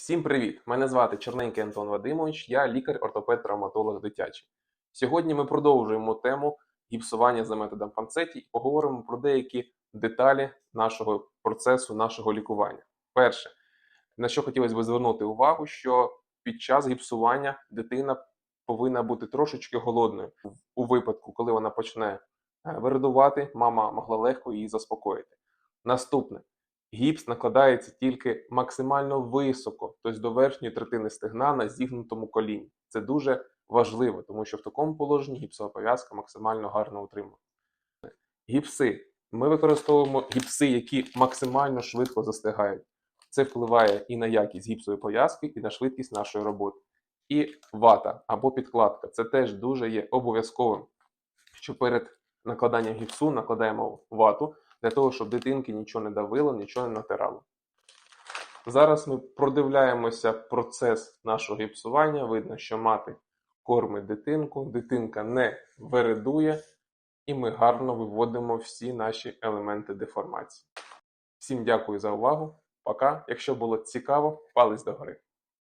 Всім привіт! Мене звати Черненький Антон Вадимович, я лікар-ортопед-травматолог дитячий. Сьогодні ми продовжуємо тему гіпсування за методом панцеті і поговоримо про деякі деталі нашого процесу, нашого лікування. Перше, на що хотілося б звернути увагу, що під час гіпсування дитина повинна бути трошечки голодною. У випадку, коли вона почне е, вирадувати, мама могла легко її заспокоїти. Наступне гіпс накладається тільки максимально високо, тобто до верхньої третини стегна на зігнутому коліні. Це дуже важливо, тому що в такому положенні гіпсова пов'язка максимально гарно утримує. Гіпси. Ми використовуємо гіпси, які максимально швидко застигають. Це впливає і на якість гіпсової пов'язки, і на швидкість нашої роботи. І вата або підкладка це теж дуже є обов'язковим, що перед накладанням гіпсу накладаємо вату для того, щоб дитинки нічого не давило, нічого не натирало. Зараз ми продивляємося процес нашого гіпсування. Видно, що мати кормить дитинку, дитинка не вередує, і ми гарно виводимо всі наші елементи деформації. Всім дякую за увагу. Пока. Якщо було цікаво, палець догори.